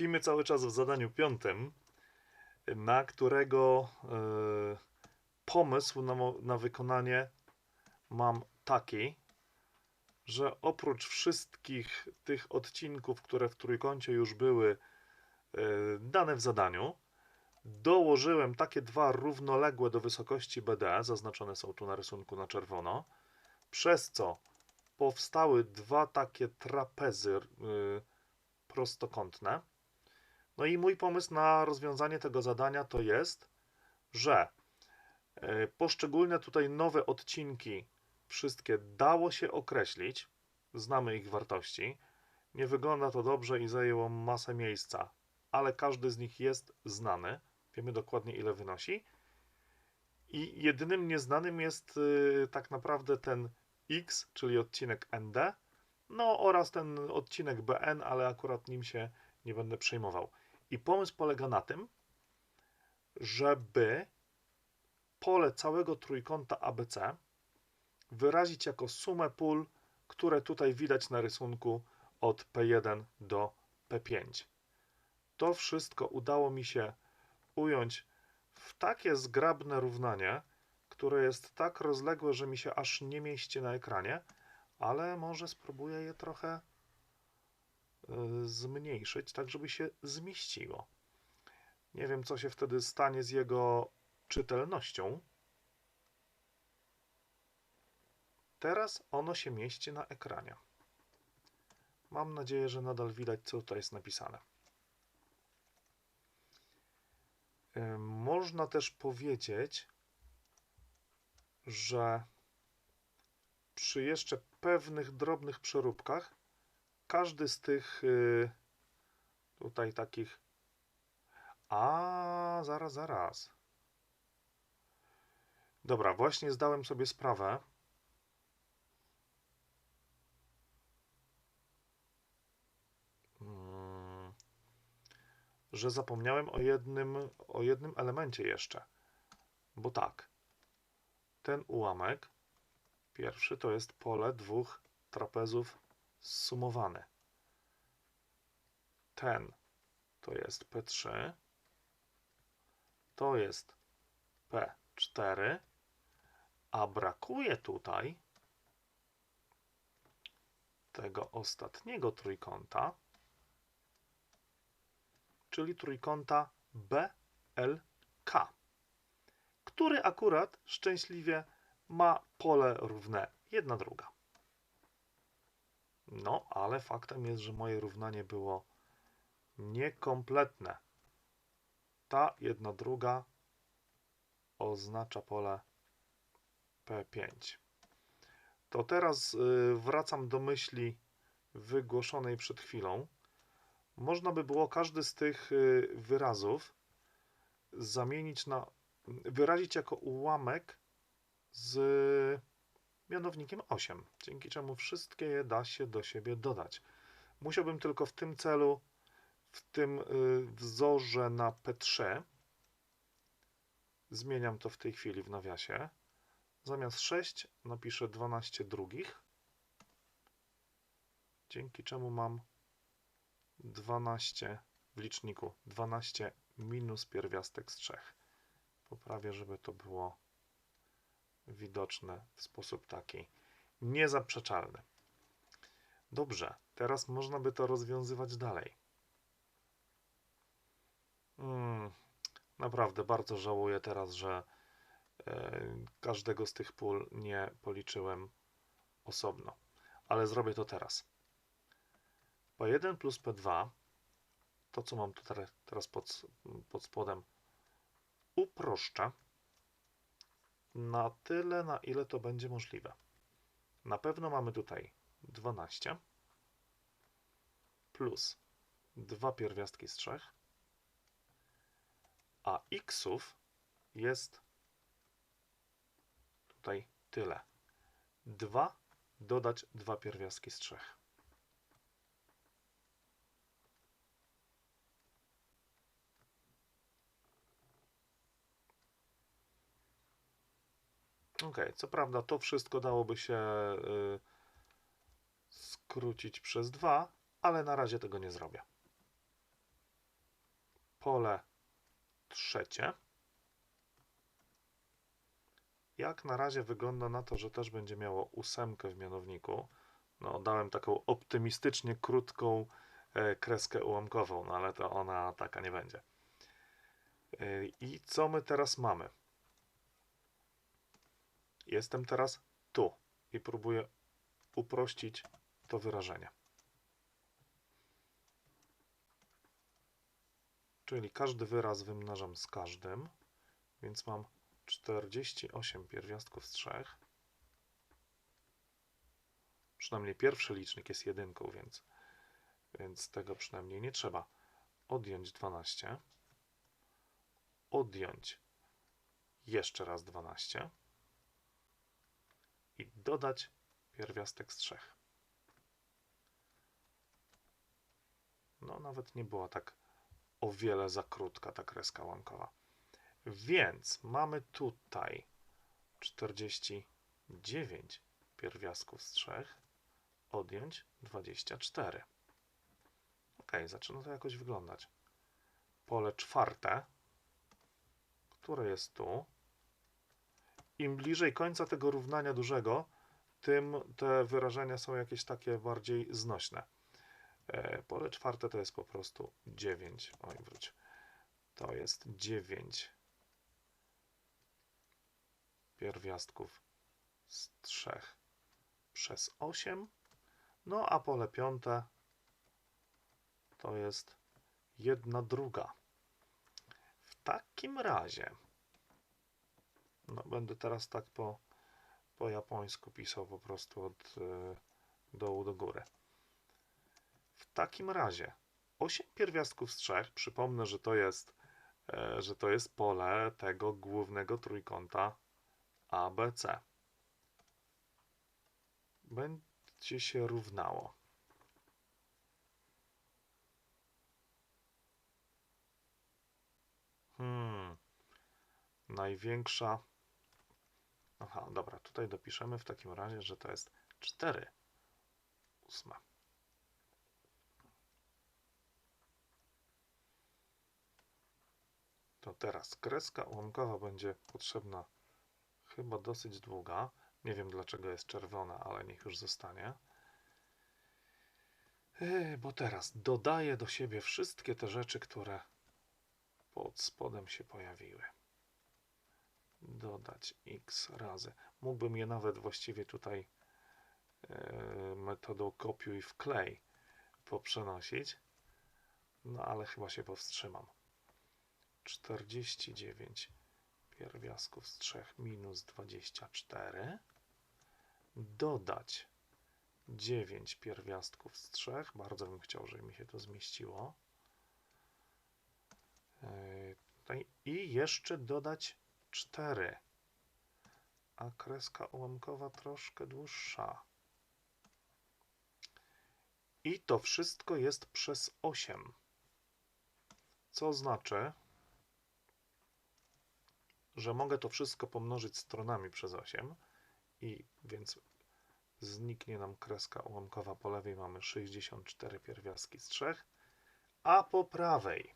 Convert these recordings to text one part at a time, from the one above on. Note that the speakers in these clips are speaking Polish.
Tkwimy cały czas w zadaniu piątym, na którego e, pomysł na, na wykonanie mam taki, że oprócz wszystkich tych odcinków, które w trójkącie już były e, dane w zadaniu, dołożyłem takie dwa równoległe do wysokości BD, zaznaczone są tu na rysunku na czerwono, przez co powstały dwa takie trapezy y, prostokątne. No i mój pomysł na rozwiązanie tego zadania to jest, że y, poszczególne tutaj nowe odcinki, wszystkie dało się określić, znamy ich wartości. Nie wygląda to dobrze i zajęło masę miejsca, ale każdy z nich jest znany. Wiemy dokładnie ile wynosi. I jedynym nieznanym jest y, tak naprawdę ten X, czyli odcinek ND, no oraz ten odcinek BN, ale akurat nim się nie będę przejmował. I pomysł polega na tym, żeby pole całego trójkąta ABC wyrazić jako sumę pól, które tutaj widać na rysunku od P1 do P5. To wszystko udało mi się ująć w takie zgrabne równanie, które jest tak rozległe, że mi się aż nie mieści na ekranie, ale może spróbuję je trochę zmniejszyć, tak żeby się zmieściło. Nie wiem, co się wtedy stanie z jego czytelnością. Teraz ono się mieści na ekranie. Mam nadzieję, że nadal widać, co tutaj jest napisane. Y, Można też powiedzieć, że przy jeszcze pewnych drobnych przeróbkach każdy z tych y, tutaj takich. A, zaraz, zaraz. Dobra, właśnie zdałem sobie sprawę. Mm, że zapomniałem o jednym, o jednym elemencie jeszcze. Bo tak, ten ułamek, pierwszy to jest pole dwóch trapezów zsumowane. Ten to jest P3, to jest P4, a brakuje tutaj tego ostatniego trójkąta, czyli trójkąta BLK, który akurat szczęśliwie ma pole równe jedna druga. No, ale faktem jest, że moje równanie było niekompletne. Ta jedna druga oznacza pole P5. To teraz y, wracam do myśli wygłoszonej przed chwilą. Można by było każdy z tych y, wyrazów zamienić na, wyrazić jako ułamek z mianownikiem 8, dzięki czemu wszystkie je da się do siebie dodać. Musiałbym tylko w tym celu, w tym y, wzorze na P3, zmieniam to w tej chwili w nawiasie, zamiast 6 napiszę 12 drugich, dzięki czemu mam 12 w liczniku, 12 minus pierwiastek z 3. Poprawię, żeby to było widoczne w sposób taki niezaprzeczalny. Dobrze, teraz można by to rozwiązywać dalej. Mm, naprawdę bardzo żałuję teraz, że e, każdego z tych pól nie policzyłem osobno, ale zrobię to teraz. P1 plus P2, to co mam tu teraz- teraz pod, pod spodem, uproszczę na tyle, na ile to będzie możliwe. Na pewno mamy tutaj 12 plus dwa pierwiastki z 3, a xów jest tutaj tyle. 2 dodać dwa pierwiastki z 3. Ok, co prawda to wszystko dałoby się y, skrócić przez 2, ale na razie tego nie zrobię. pole trzecie. Jak na razie wygląda na to, że też będzie miało ósemkę w mianowniku. No, dałem taką optymistycznie krótką e, kreskę ułamkową, no ale to ona taka nie będzie. E, I co my teraz mamy? Jestem teraz tu i próbuję uprościć to wyrażenie. Czyli każdy wyraz wymnażam z każdym, więc mam 48 pierwiastków z 3. Przynajmniej pierwszy licznik jest jedynką, więc, więc tego przynajmniej nie trzeba. Odjąć 12. Odjąć jeszcze raz 12. I dodać pierwiastek z 3. No, nawet nie była tak o wiele za krótka ta kreska łamkowa. Więc mamy tutaj 49 pierwiastków z 3, odjąć 24. Ok, zaczyna to jakoś wyglądać. Pole czwarte, które jest tu. Im bliżej końca tego równania dużego, tym te wyrażenia są jakieś takie bardziej znośne. E, pole czwarte to jest po prostu 9. Oj, wróć. To jest 9 pierwiastków z 3 przez 8. No a pole piąte to jest jedna druga. W takim razie, no będę teraz tak po, po japońsku pisał po prostu od y, dołu do góry. W takim razie 8 pierwiastków z 3, przypomnę, że to jest, e, że to jest pole tego głównego trójkąta ABC. Będzie się równało. Hmm. Największa. Aha, dobra, tutaj dopiszemy w takim razie, że to jest 4 ósme. To teraz kreska ułamkowa będzie potrzebna chyba dosyć długa. Nie wiem dlaczego jest czerwona, ale niech już zostanie. Bo teraz dodaję do siebie wszystkie te rzeczy, które pod spodem się pojawiły. Dodać x razy. Mógłbym je nawet właściwie tutaj yy, metodą kopiuj wklej poprzenosić. No ale chyba się powstrzymam. 49 pierwiastków z 3 minus 24 dodać 9 pierwiastków z 3 bardzo bym chciał, żeby mi się to zmieściło yy, i jeszcze dodać 4 a kreska ułamkowa troszkę dłuższa. I to wszystko jest przez 8 co znaczy że mogę to wszystko pomnożyć stronami przez 8 i więc zniknie nam kreska ułamkowa. Po lewej mamy 64 pierwiastki z 3, a po prawej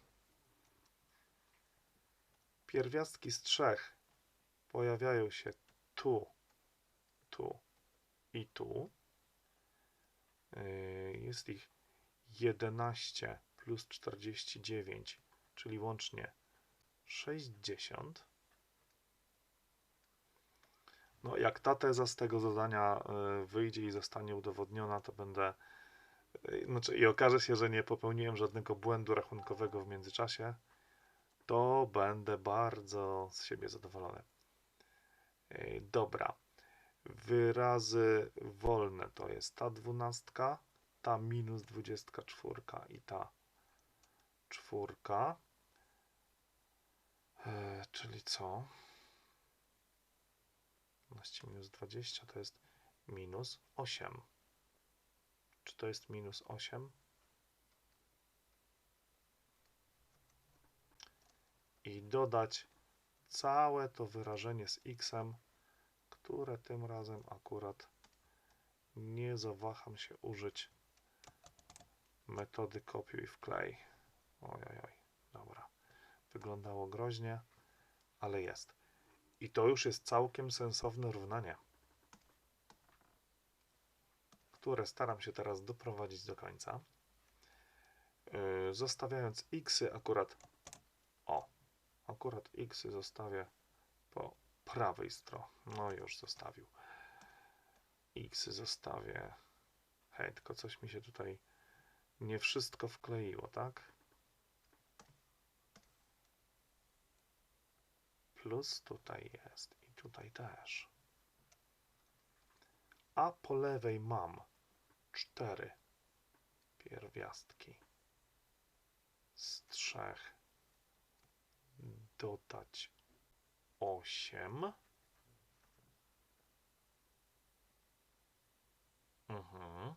pierwiastki z 3 pojawiają się tu, tu i tu. Yy, jest ich 11 plus 49, czyli łącznie 60. No, jak ta teza z tego zadania e, wyjdzie i zostanie udowodniona, to będę. E, znaczy, I okaże się, że nie popełniłem żadnego błędu rachunkowego w międzyczasie, to będę bardzo z siebie zadowolony. E, dobra. Wyrazy wolne to jest ta dwunastka, ta minus dwudziestka czwórka i ta czwórka. czyli co? 15 minus 20 to jest minus 8. Czy to jest minus 8? I dodać całe to wyrażenie z x, które tym razem akurat nie zawaham się użyć metody kopiuj wklej. Ojojoj, Dobra. Wyglądało groźnie, ale jest. I to już jest całkiem sensowne równanie, które staram się teraz doprowadzić do końca. Yy, Zostawiając xy akurat, akurat xy zostawię po prawej stronie. No już zostawił. Xy zostawię. Hej, tylko coś mi się tutaj nie wszystko wkleiło, tak? Plus tutaj jest i tutaj też. A po lewej mam cztery pierwiastki z trzech dodać osiem. Mhm.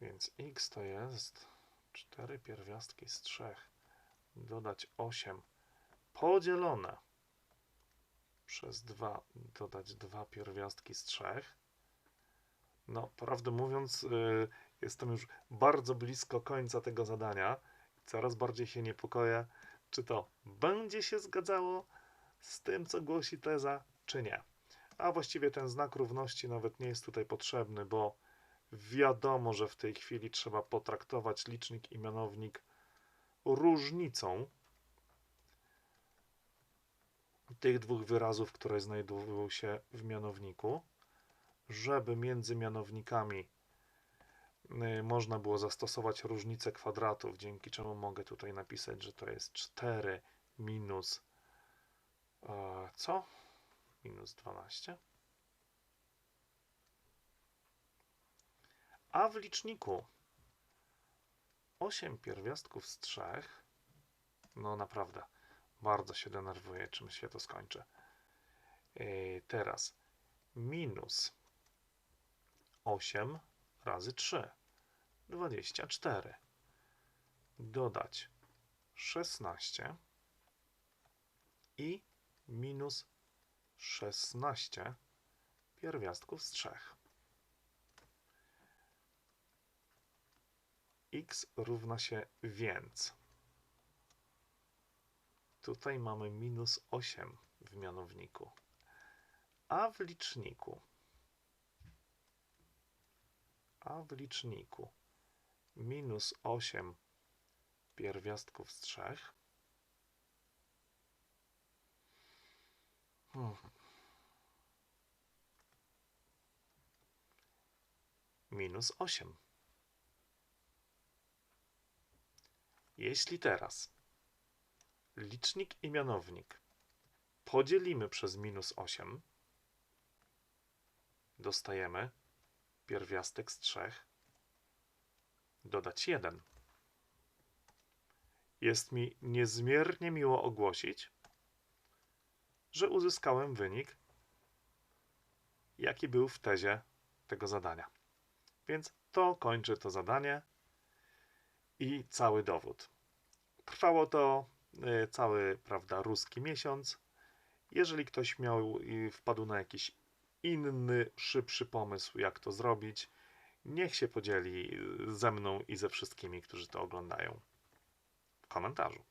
Więc x to jest 4 pierwiastki z 3 dodać 8 podzielone przez 2 dodać 2 pierwiastki z 3. No, prawdę mówiąc, yy, jestem już bardzo blisko końca tego zadania. Coraz bardziej się niepokoję, czy to będzie się zgadzało z tym, co głosi teza, czy nie. A właściwie ten znak równości nawet nie jest tutaj potrzebny, bo wiadomo, że w tej chwili trzeba potraktować licznik i mianownik różnicą tych dwóch wyrazów, które znajdują się w mianowniku, żeby między mianownikami można było zastosować różnicę kwadratów, dzięki czemu mogę tutaj napisać, że to jest 4 minus co? Minus 12. A w liczniku 8 pierwiastków z 3. No naprawdę, bardzo się denerwuję, czym się to skończy. Yy, teraz minus 8 razy 3. 24. Dodać 16 i minus 16 pierwiastków z 3. x równa się więc. Tutaj mamy minus 8 w mianowniku, a w liczniku, a w liczniku minus 8 pierwiastków z 3 hmm. minus 8. Jeśli teraz licznik i mianownik podzielimy przez minus 8, dostajemy pierwiastek z 3 dodać 1. Jest mi niezmiernie miło ogłosić, że uzyskałem wynik, jaki był w tezie tego zadania. Więc to kończy to zadanie i cały dowód. Trwało to y, cały, prawda, ruski miesiąc. Jeżeli ktoś miał i wpadł na jakiś inny, szybszy pomysł, jak to zrobić, niech się podzieli ze mną i ze wszystkimi, którzy to oglądają w komentarzu.